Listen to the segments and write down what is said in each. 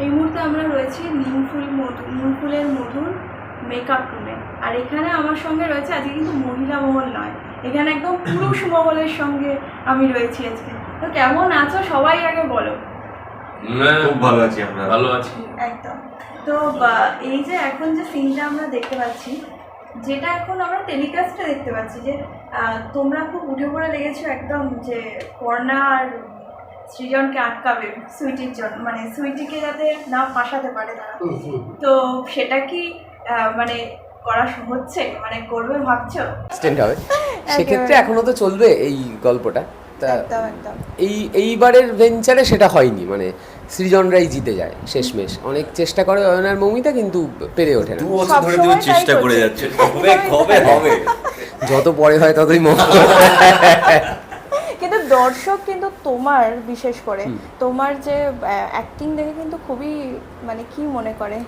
এই মুহূর্তে আমরা রয়েছি নিমফুল মধু নিমফুলের মধুর মেকআপ রুমে আর এখানে আমার সঙ্গে রয়েছে আজকে কিন্তু মহিলা মহল নয় এখানে একদম পুরুষ মহলের সঙ্গে আমি রয়েছি আজকে। তো কেমন আছো সবাই আগে বলো। খুব ভালো আছি আমরা। ভালো আছি। একদম। তো বা- এই যে এখন যে সিনটা আমরা দেখতে পাচ্ছি যেটা এখন আমরা টেলিকাস্টে দেখতে পাচ্ছি যে আহ, তোমরা খুব উঠে পড়ে লেগেছো একদম যে কর্ণা আর সৃজনকে আটকাবে সুইটির জন্য মানে সুইটিকে যাতে না ফাঁসাতে পারে তারা। তো সেটা কি মানে করা হচ্ছে? মানে করবে ভাবছ? স্ট্যান্ড হবে। সেক্ষেত্রে এখনও তো চলবে এই গল্পটা। এই এইবারের ভেঞ্চারে সেটা হয়নি মানে সৃজনরাই জিতে যায় শেষমেশ। অনেক চেষ্টা করে অয়নার মৌমিতা কিন্তু পেরে ওঠে না। বছর ধরে চেষ্টা করে যাচ্ছে। যত পরে হয় ততই কিন্তু দর্শক কিন্তু তোমার বিশেষ করে তোমার যে অ্যাক্টিং দেখে কিন্তু খুবই মানে কি মনে করে?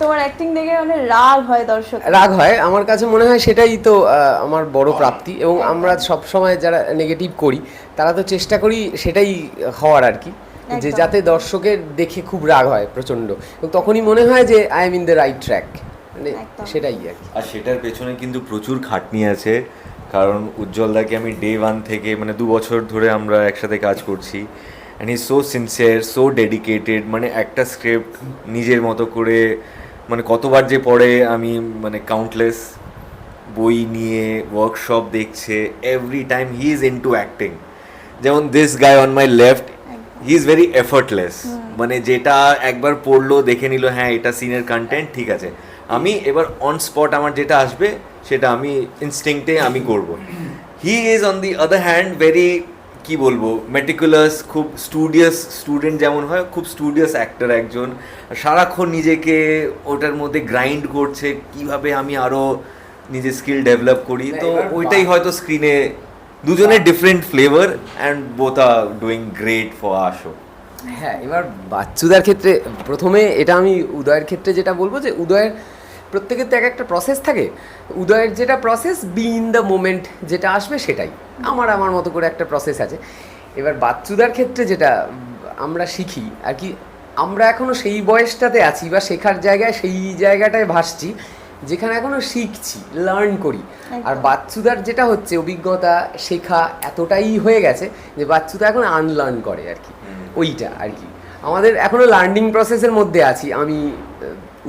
তোমার অ্যাক্টিং দেখে মানে রাগ হয় দর্শক। রাগ হয়। আমার কাছে মনে হয় সেটাই তো আমার বড় প্রাপ্তি এবং আমরা সব সময় যারা নেগেটিভ করি তারা তো চেষ্টা করি সেটাই হওয়ার আর কি। যে যাতে দর্শকের দেখে খুব রাগ হয় প্রচণ্ড এবং তখনই মনে হয় যে I am in the right track মানে সেটাই আর কি। আর সেটার পেছনে কিন্তু প্রচুর খাটনি আছে। কারণ উজ্জ্বলদাকে আমি ডে ওয়ান থেকে মানে দু বছর ধরে আমরা একসাথে কাজ করছি। And he so sincere so dedicated মানে একটা স্ক্রিপ্ট নিজের মতো করে মানে কতবার যে পড়ে আমি মানে কাউন্টলেস বই নিয়ে ওয়ার্কশপ দেখছে every time he is in to acting যেমন this guy on my left he is very effortless মানে যেটা একবার পড়ল দেখে নিল হ্যাঁ এটা সিনের কন্টেন্ট ঠিক আছে। আমি এবার অন স্পট আমার যেটা আসবে সেটা আমি ইনস্টিংক্টে আমি করব। He is on the other hand very কি বলব মেটিকুলাস খুব স্টুডিয়াস স্টুডেন্ট যেমন হয় খুব স্টুডিয়াস অ্যাক্টর একজন। সারাক্ষণ নিজেকে ওটার মধ্যে গ্রাইন্ড করছে কীভাবে আমি আরও নিজের স্কিল ডেভেলপ করি। তো ওইটাই হয়তো স্ক্রিনে দুজনের different flavour and both are doing great for our show হ্যাঁ এবার বাচ্চুদার ক্ষেত্রে প্রথমে এটা আমি উদয়ের ক্ষেত্রে যেটা বলব যে উদয়ের প্রত্যেকের তো এক একটা প্রসেস থাকে। উদয়ের যেটা process be in the moment যেটা আসবে সেটাই। আমার আমার মতো করে একটা প্রসেস আছে। এবার বাচ্চুদার ক্ষেত্রে যেটা আমরা শিখি আর কি আমরা এখনও সেই বয়সটাতে আছি বা শেখার জায়গায় সেই জায়গাটায় ভাসছি যেখানে এখনও শিখছি লার্ন করি। আর বাচ্চুদার যেটা হচ্ছে অভিজ্ঞতা শেখা এতটাই হয়ে গেছে যে বাচ্চুদা এখন আনলার্ন করে আর কি। ওইটা আর কি। আমাদের এখনও লার্নিং প্রসেসের মধ্যে আছি। আমি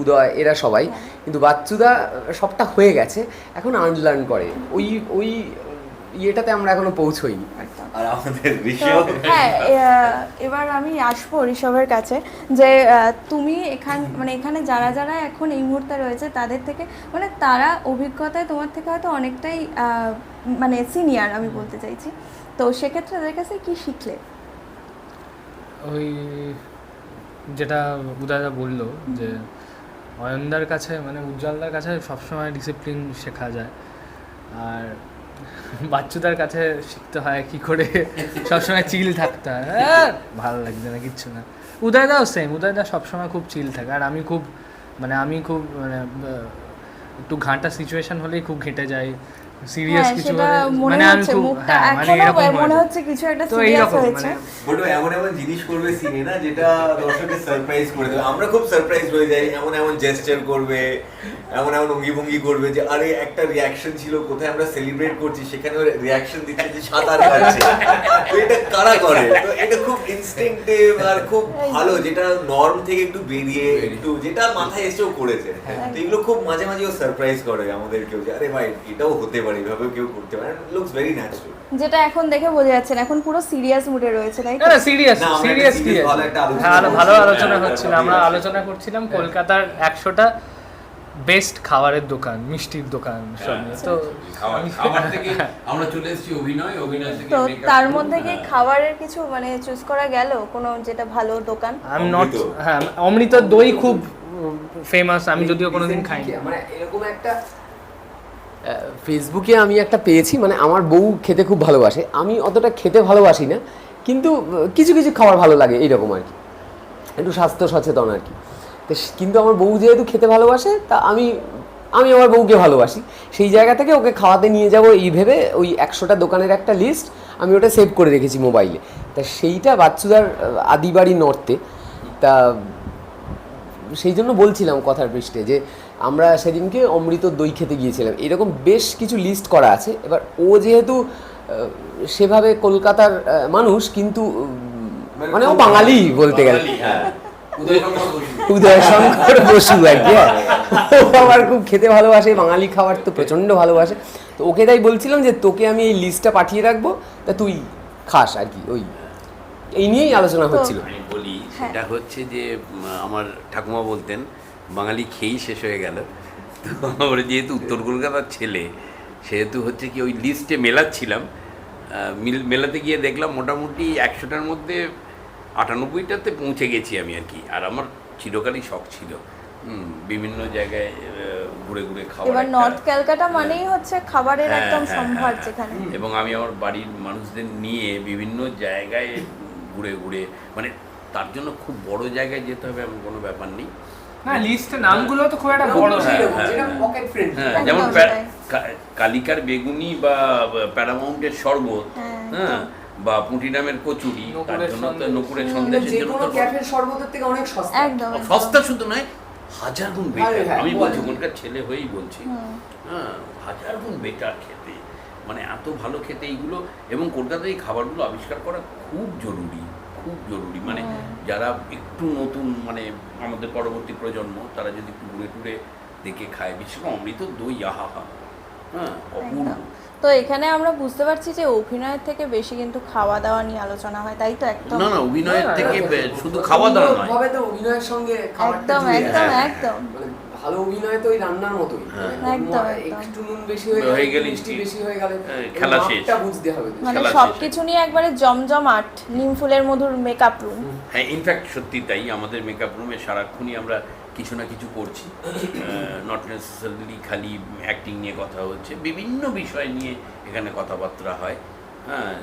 উদয় এরা সবাই। কিন্তু বাচ্চুদা সবটা হয়ে গেছে এখন আনলার্ন করে। ওই ওই ইয়েটাতে আমরা এখনও পৌঁছইনি আর আমাদের হ্যাঁ এবার আমি আসব ঋষভের কাছে যে তুমি এখান মানে এখানে যারা যারা এখন এই মুহূর্তে রয়েছে তাদের থেকে মানে তারা অভিজ্ঞতায় তোমার থেকে হয়তো অনেকটাই মানে সিনিয়র আমি বলতে চাইছি। তো সেক্ষেত্রে তাদের কাছে কি শিখলে? ওই যেটা উদয়দা বলল যে অয়নদার কাছে মানে উজ্জ্বলদার কাছে সবসময় ডিসিপ্লিন শেখা যায়। আর বাচ্চুদার কাছে শিখতে হয় কি করে সবসময় চিল থাকতে হয়। আহ, ভালো লাগছে না কিচ্ছু না। উদয়দাও সেম উদয়দা সবসময় খুব চিল থাকে। আর আমি খুব মানে আমি খুব মানে একটু ঘাঁটা সিচুয়েশন হলেই খুব ঘেঁটে যাই। সিরিয়াস হ্যাঁ কিছু মনে আমি খুব হ্যাঁ মানে এরকম মনে হচ্ছে কিছু একটা সিরিয়াস হয়েছে। মানে বড় এমন এমন জিনিস করবে সিনে না যেটা দর্শকের সারপ্রাইজ করে দেবে। আমরা খুব সারপ্রাইজ হয়ে যাই এমন এমন জেস্টার করবে এমন এমন অঙ্গি ভঙ্গি করবে যে আরে একটা রিয়াকশন ছিল কোথায় আমরা সেলিব্রেট করছি সেখানে রিয়াকশন দিচ্ছে যে সাঁতার কাটছে তো এটা কারা করে? তো এটা খুব ইনস্টিংক্টিভ আর খুব ভালো যেটা নর্ম থেকে একটু বেরিয়ে একটু যেটা মাথায় এসেও করেছে। তো এগুলো খুব মাঝে মাঝে ও সারপ্রাইজ করে আমাদেরকেও যে আরে ভাই এটাও হতে পারে। এভাবেও কেউ করতে পারে লুকস ভেরি ন্যাচারাল যেটা এখন দেখে বোঝা যাচ্ছে না এখন পুরো সিরিয়াস মুডে রয়েছে তাই না সিরিয়াস সিরিয়াস কি ভালো একটা আলোচনা হ্যাঁ ভালো আলোচনা হ্যাঁ, হচ্ছিল হ্যাঁ, আমরা হ্যাঁ। আলোচনা করছিলাম কলকাতার একশোটা বেস্ট খাবারের দোকান মিষ্টির দোকান সব তো খাবার খাবার থেকে আমরা চলে এসেছি অভিনয় অভিনয় থেকে তো তার মধ্যে কি হ্যাঁ। খাবারের কিছু মানে চুজ করা গেল? কোনো যেটা ভালো দোকান? আমি নট হ্যাঁ অমৃত দই খুব ফেমাস আমি যদিও কোনোদিন খাইনি। মানে এরকম একটা ফেসবুকে আমি একটা পেয়েছি মানে আমার বউ খেতে খুব ভালোবাসে। আমি অতটা খেতে ভালোবাসি না, কিন্তু কিছু কিছু খাবার ভালো লাগে এইরকম আর কি। একটু স্বাস্থ্য সচেতন আর কি। তো কিন্তু আমার বউ যেহেতু খেতে ভালোবাসে, তা আমি আমি আমার বউকে ভালোবাসি। সেই জায়গা থেকে ওকে খাওয়াতে নিয়ে যাব এই ভেবে ওই একশোটা দোকানের একটা লিস্ট আমি ওটা সেভ করে রেখেছি মোবাইলে তা সেইটা বাচ্চুদার আদিবাড়ি নর্থে তা, সেই জন্য বলছিলাম কথার পৃষ্ঠে যে আমরা সেদিনকে অমৃত দই খেতে গিয়েছিলাম। এরকম বেশ কিছু লিস্ট করা আছে। এবার ও যেহেতু সেভাবে কলকাতার মানুষ কিন্তু মানে ও বাঙালি বলতে গেলে। হ্যাঁ। উদয়শঙ্কর বসু। উদয় শঙ্কর বসু। আর কি হ্যাঁ। ও আবার খুব খেতে ভালোবাসে বাঙালি খাবার তো প্রচণ্ড ভালোবাসে। তো ওকে তাই বলছিলাম যে তোকে আমি এই লিস্টটা পাঠিয়ে রাখব তা তুই খাস আর কি। ওই এই নিয়েই আলোচনা হচ্ছিল। আমি বলি সেটা হচ্ছে যে আমার ঠাকুমা বলতেন বাঙালি খেয়েই শেষ হয়ে গেল। তো আমরা যেহেতু উত্তর কলকাতার ছেলে সেহেতু হচ্ছে কি ওই লিস্টে মেলাচ্ছিলাম। মিল- মেলাতে গিয়ে দেখলাম মোটামুটি একশোটার মধ্যে আটানব্বইটাতে পৌঁছে গেছি আমি আর কি। আর আমার চিরকালই শখ ছিল। বিভিন্ন জায়গায় ঘুরে ঘুরে খাওয়া এবার নর্থ ক্যালকাটা মানেই হচ্ছে খাবারের হ্যাঁ, একদম হ্যাঁ, সম্ভার হ্যাঁ, যেখানে। এবং আমি আমার বাড়ির মানুষদের নিয়ে বিভিন্ন জায়গায় ঘুরে ঘুরে মানে তার জন্য খুব বড় জায়গায় যেতে হবে এমন কোনো ব্যাপার নেই। না লিস্টে নামগুলো তো খুব একটা বড় হ্যাঁ, হ্যাঁ। যেটা পকেট ফ্রেন্ড হ্যাঁ যেমন কালিকার বেগুনি বা প্যারামাউন্টের শরবত হ্যাঁ, হ্যাঁ বা পুঁটিনামের কচুরি তার জন্য তো সন্দেশ। সন্দেশের যে জন্য কোনো তো ক্যাফের শরবতের থেকে অনেক সস্তা। একদম। সস্তা শুধু নয় হাজার গুণ বেটার হ্যাঁ, আমি বলছি ওখানকার ছেলে হয়েই বলছি। হ্যাঁ হাজার গুণ বেটার খেতে। মানে এত ভালো খেতে এইগুলো এবং কলকাতায় এই খাবারগুলো আবিষ্কার করা খুব জরুরি। খুব জরুরি। মানে যারা একটু নতুন মানে আমাদের পরবর্তী প্রজন্ম তারা যদি একটু ঘুরে টুরে দেখে খায়। বিশেষ করে অমৃত দই আহা হা হ্যাঁ অপূর্ব। তো এখানে আমরা বুঝতে পারছি যে অভিনয়ের থেকে বেশি কিন্তু খাওয়া দাওয়া নিয়ে আলোচনা হয় তাই তো একদম? না না অভিনয়ের থেকে শুধু খাওয়া দাওয়া নয় তো অভিনয়ের সঙ্গে একদম একদম একদম। মানে ভালো অভিনয় তো ওই রান্নার মতোই। হ্যাঁ। মানে। একটু নুন বেশি হয়ে গেলে মিষ্টি বেশি হয়ে গেলে হ্যাঁ, খেলা শেষ। বুঝতে হবে। মানে সবকিছু নিয়ে একবারে জমজমাট নিম ফুলের মধুর মেকআপ রুম হ্যাঁ ইনফ্যাক্ট সত্যি তাই আমাদের মেকআপ রুমে সারাক্ষণই আমরা কিছু না কিছু করছি। নট নেসেসারিলি খালি অ্যাক্টিং নিয়ে কথা হচ্ছে বিভিন্ন বিষয় নিয়ে এখানে কথাবার্তা হয়। হ্যাঁ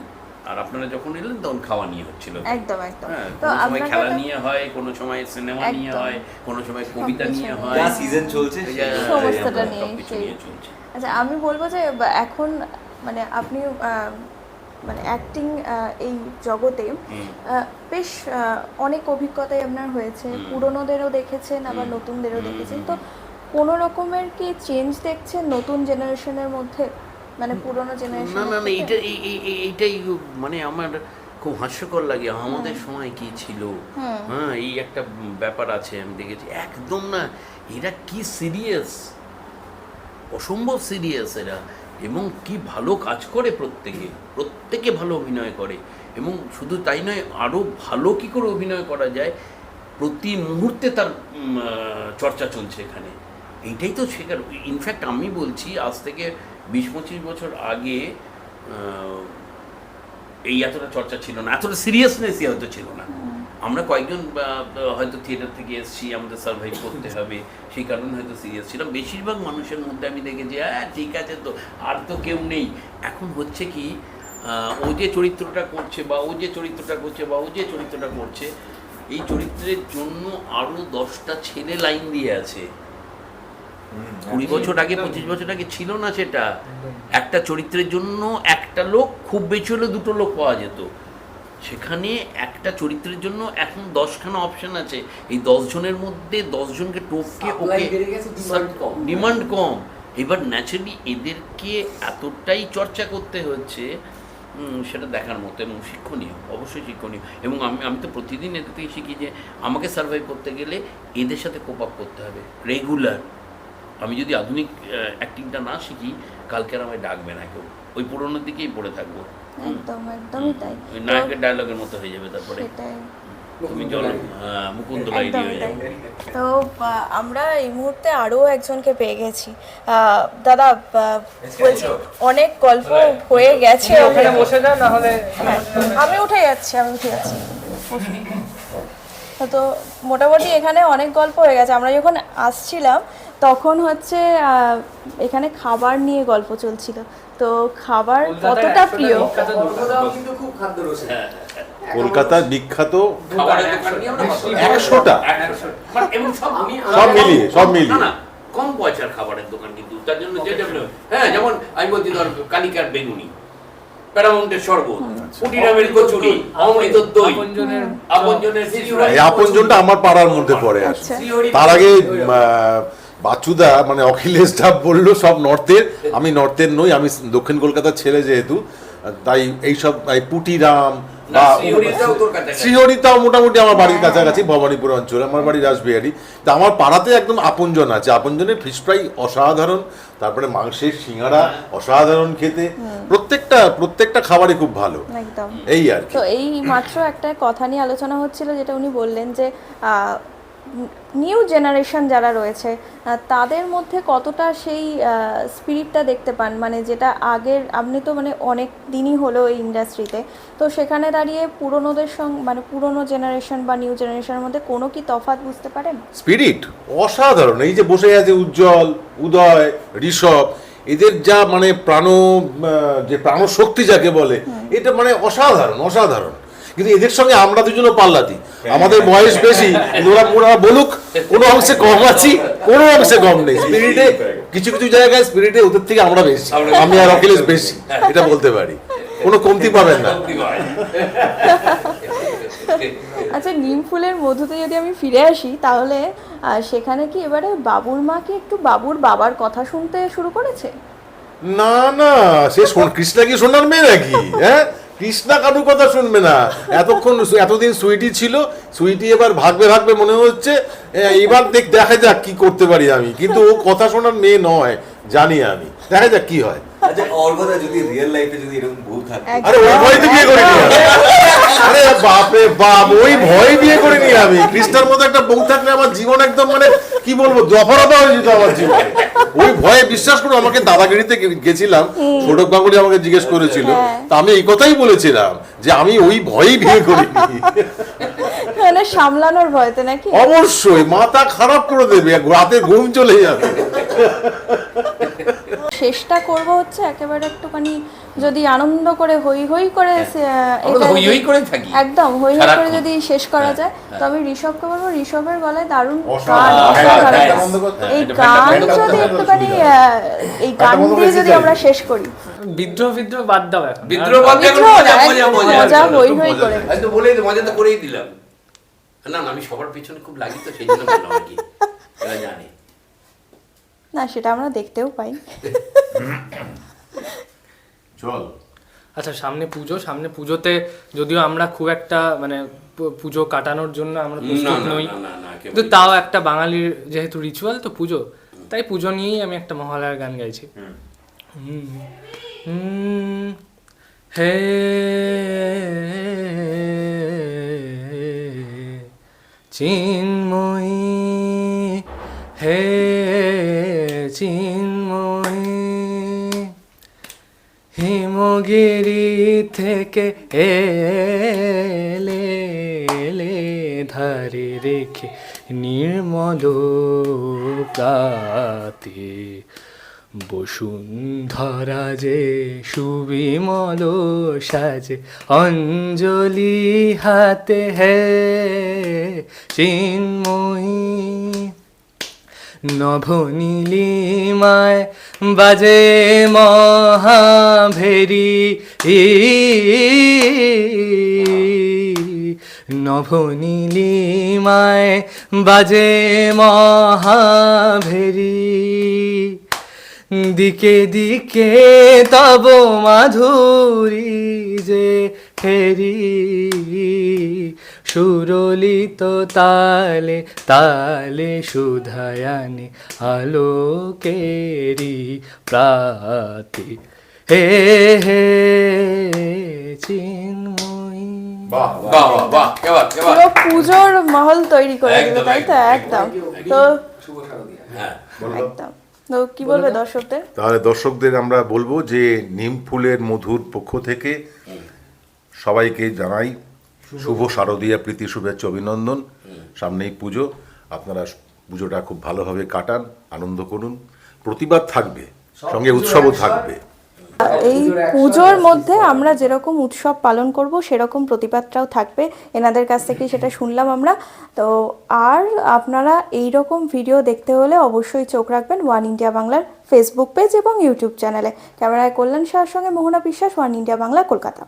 আর আপনারা যখন এলেন তখন খাওয়া নিয়ে হচ্ছিল। একদম একদম। হ্যাঁ তো কোনো সময় আপনাকে খেলা নিয়ে হয় কোনো সময় সিনেমা নিয়ে একদম। হয় কোনো সময় কবিতা নিয়ে। হয়। যা সিজন চলছে সমস্তটা নিয়ে, চলছে। আচ্ছা আমি বলব যে এখন মানে আপনি মানে অ্যাক্টিং এই জগতে বেশ অনেক অভিজ্ঞতাই আপনার হয়েছে। পুরনোদেরও দেখেছেন আবার নতুনদেরও দেখেছেন। তো কোনো রকমের কি চেঞ্জ দেখছেন নতুন জেনারেশনের মধ্যে? মানে পুরনো জেনারেশন না না এইটা এই- এই- এই- এইটাই মানে আমার খুব হাস্যকর লাগে। আমাদের সময় কি ছিল? হ্যাঁ এই একটা ব্যাপার আছে আমি দেখেছি। একদম না এরা কি সিরিয়াস অসম্ভব সিরিয়াস এরা। এবং কি ভালো কাজ করে প্রত্যেকে। প্রত্যেকে ভালো অভিনয় করে। এবং শুধু তাই নয় আরও ভালো কি করে অভিনয় করা যায় প্রতি মুহূর্তে তার চর্চা চলছে এখানে। এইটাই তো শেখার। ইনফ্যাক্ট আমি বলছি আজ থেকে বিশ পঁচিশ বছর আগে এই এতটা চর্চা ছিল না এতটা সিরিয়াসনেসই হয়তো ছিল না। আমরা কয়েকজন হয়তো থিয়েটার থেকে এসেছি আমাদের সার্ভাইভ করতে হবে সেই কারণে হয়তো সিরিয়াস ছিলাম। বেশিরভাগ মানুষের মধ্যে আমি দেখেছি হ্যাঁ ঠিক আছে তো আর তো কেউ নেই। এখন হচ্ছে কি ও যে চরিত্রটা করছে বা ও যে চরিত্রটা করছে বা ও যে চরিত্রটা করছে এই চরিত্রের জন্য আরও দশটা ছেলে লাইন দিয়ে আছে। কুড়ি বছর আগে পঁচিশ বছর আগে ছিল না সেটা। একটা চরিত্রের জন্য একটা লোক খুব বেশি হলে দুটো লোক পাওয়া যেত। সেখানে একটা চরিত্রের জন্য এখন দশখানা অপশন আছে। এই দশ জনের মধ্যে দশ জনকে টপকে ওকে। ডিমান্ড কম। এবার ন্যাচারালি এদেরকে এতটাই চর্চা করতে হচ্ছে সেটা দেখার মতো এবং শিক্ষণীয় অবশ্যই শিক্ষণীয়। এবং আমি আমি তো প্রতিদিন এদের থেকে শিখি যে আমাকে সার্ভাইভ করতে গেলে এদের সাথে কোপ আপ করতে হবে। রেগুলার আমি যদি আধুনিক অ্যাক্টিংটা না শিখি কালকে আর আমায় ডাকবে না কেউ। ওই পুরোনোর দিকেই পড়ে থাকব। একদম একদমই তাই। ওই নায়কের ডায়লগের মতো হয়ে যাবে তারপরে। তুমি হ্যাঁ, তো আমরা এই মুহূর্তে আরও একজনকে পেয়ে গেছি। দাদা বলছি অনেক গল্প হয়ে গেছে। ওখানে বসে যান না হলে হ্যাঁ, আমি উঠে যাচ্ছি আমি উঠে যাচ্ছি। তো মোটামুটি এখানে অনেক গল্প হয়ে গেছে। আমরা যখন আসছিলাম তখন হচ্ছে এখানে খাবার নিয়ে গল্প চলছিল। তো খাবার কতটা প্রিয়? খাদ্য রসিক। হ্যাঁ, কলকাতার বিখ্যাত। একশোটা। একশো। মানে সব মিলিয়ে সব মিলিয়ে। কম পয়সার খাবারের দোকান কিন্তু তার জন্য যেটা হ্যাঁ যেমন আমি বলছি ধর কালিকার বেগুনি প্যারামাউন্টের শরবত কুটিরামের কচুরি অমৃত দই আপনজনের আপনজনটা আমার পাড়ার মধ্যে পড়ে আসে। আচ্ছা তার আগে বাচুদা মানে অখিলেশ ডাব বলল সব নর্থের। আমি নর্থের নই আমি দক্ষিণ কলকাতার ছেলে যেহেতু তাই এইসব এই পুটিরাম বা শ্রীহরিটাও শ্রীহরিতাও মোটামুটি আমার বাড়ির কাছাকাছি ভবানীপুর অঞ্চলে। আমার বাড়ি রাসবিহারি। তা আমার পাড়াতে একদম আপনজন আছে। আপনজনের ফিশ ফ্রাই অসাধারণ তারপরে মাংসের সিঙ্গারা অসাধারণ খেতে। প্রত্যেকটা প্রত্যেকটা খাবারই খুব ভালো। একদম। এই আর কি। তো এই মাত্র একটা কথা নিয়ে আলোচনা হচ্ছিল যেটা উনি বললেন যে নিউ জেনারেশন যারা রয়েছে তাদের মধ্যে কতটা সেই স্পিরিটটা দেখতে পান? মানে যেটা আগের আপনি তো মানে অনেক দিনই হলো এই ইন্ডাস্ট্রিতে তো সেখানে দাঁড়িয়ে পুরনোদের সঙ্গে মানে পুরনো জেনারেশন বা নিউ জেনারেশনের মধ্যে কোনো কি তফাৎ বুঝতে পারেন? স্পিরিট অসাধারণ। এই যে বসে আছে উজ্জ্বল উদয় ঋষভ এদের যা মানে প্রাণ যে প্রাণ শক্তি যাকে বলে এটা মানে অসাধারণ অসাধারণ। কিন্তু এদের সঙ্গে আমরা দুজনও পাল্লাতি। আমাদের বয়স বেশি ওরা ওরা বলুক কোনো অংশে কম আছি কোনো অংশে কম নেই। স্পিরিটে কিছু কিছু জায়গায় স্পিরিটে ওদের থেকে আমরা বেশি। আমি আর অখিলেশ বেশি এটা বলতে পারি। কোনো কমতি পাবেন না। আচ্ছা নিম ফুলের মধুতে যদি আমি ফিরে আসি তাহলে সেখানে কি এবারে বাবুর মা কি একটু বাবুর বাবার কথা শুনতে শুরু করেছে? না না সে কৃষ্ণা কি শোনার মেয়ে নাকি? হ্যাঁ? কৃষ্ণা কারুর কথা শুনবে না। এতক্ষণ এতদিন সুইটি ছিল সুইটি এবার ভাগবে ভাগবে মনে হচ্ছে এবার দেখ দেখা যাক কি করতে পারি আমি। কিন্তু ও কথা শোনার মেয়ে নয় জানি আমি। দেখা যাক কি হয়। আচ্ছা অর্ঘদা যদি রিয়েল লাইফে যদি এরকম বউ থাকে। আরে ওই ভয়তে বিয়ে আমি। আরে বাপরে বাপ ওই ভয় বিয়ে করিনি আমি। কৃষ্ণার মতো একটা বউ থাকলে আমার জীবন একদম মানে কি বলব দফারফা হয়ে যেত আমার জীবনে। ওই ভয়ে বিশ্বাস করো আমাকে দাদাগিরিতে গেছিলাম সৌরভ গাঙ্গুলি আমাকে জিজ্ঞেস করেছিল। তা আমি এই কথাই বলেছিলাম যে আমি ওই ভয়েই বিয়ে করি মানে সামলানোর ভয়তে নাকি? অবশ্যই মাথা খারাপ করে দেবে রাতে ঘুম চলে যাবে। শেষটা করব হচ্ছে একেবারে একটুখানি যদি আনন্দ করে হই হই করে হই হই থাকি। একদম হই হই করে যদি শেষ করা হ্যাঁ, যায় হ্যাঁ। তো আমি ঋষভকে বলব ঋষভের গলায় দারুণ গান হ্যাঁ। এই গান যদি একটুখানি আহ, এই গান দিয়ে যদি আমরা শেষ করি। বিদ্রোহ বিদ্রোহ বাদ দাও এখন। বিদ্রোহ বাদ বিদ্রোহ মজা হই হই করে। আমি তো বলেই মজা তো করেই দিলাম। না না আমি সবার পেছনে খুব লাগি তো সেই জন্য বললাম আর কি। জানে। না সেটা আমরা দেখতেও পাই চল আচ্ছা সামনে পুজো সামনে পুজোতে যদিও আমরা খুব একটা মানে পুজো কাটানোর জন্য আমরা প্রস্তুত নই না না না একেবারেই কিন্তু তাও একটা বাঙালির যেহেতু রিচুয়াল তো পুজো তাই পুজো নিয়েই আমি একটা মহালয়ার গান গাইছি হুম। হুম। হে চিন্ময়ী হে চিন্ময়ী হিমগিরি থেকে এলে ধারে রেখে নির্মল প্রাতে বসুন্ধরা যে সুবিমল সাজে অঞ্জলি হাতে হে চিন্ময়ী নভনীলিমায় বাজে মহাভেরি। নভনীলিমায় বাজে মহাভেরি। দিকে দিকে তব মাধুরী যে ফেরি। সুরলিত তালে তালে সুধায়ানে আলোকেরি প্রাতে হে হে চিন্ময়ী। বাহ বাহ বাহ পুরো পুজোর মহল তৈরি করে দিল একদম, তাই তো? একদম, একদম। তো হ্যাঁ একদম। তো কি বলবে দর্শকদের? তাহলে দর্শকদের আমরা বলব যে নিম ফুলের মধুর পক্ষ থেকে সবাইকে জানাই শুভ শারদীয়া প্রীতি শুভেচ্ছা অভিনন্দন। সামনেই পুজো। আপনারা পুজোটা খুব ভালোভাবে কাটান আনন্দ করুন। প্রতিবাদ থাকবে সঙ্গে উৎসবও থাকবে। এই পুজোর মধ্যে আমরা যেরকম উৎসব পালন করব সেরকম প্রতিবাদটাও থাকবে। এনাদের কাছ থেকেই সেটা শুনলাম আমরা। তো আর আপনারা এই রকম ভিডিও দেখতে হলে অবশ্যই চোখ রাখবেন ওয়ান ইন্ডিয়া বাংলার ফেসবুক পেজ এবং ইউটিউব চ্যানেলে ক্যামেরায় কল্যাণ শাহর সঙ্গে মোহনা বিশ্বাস ওয়ান ইন্ডিয়া বাংলা কলকাতা।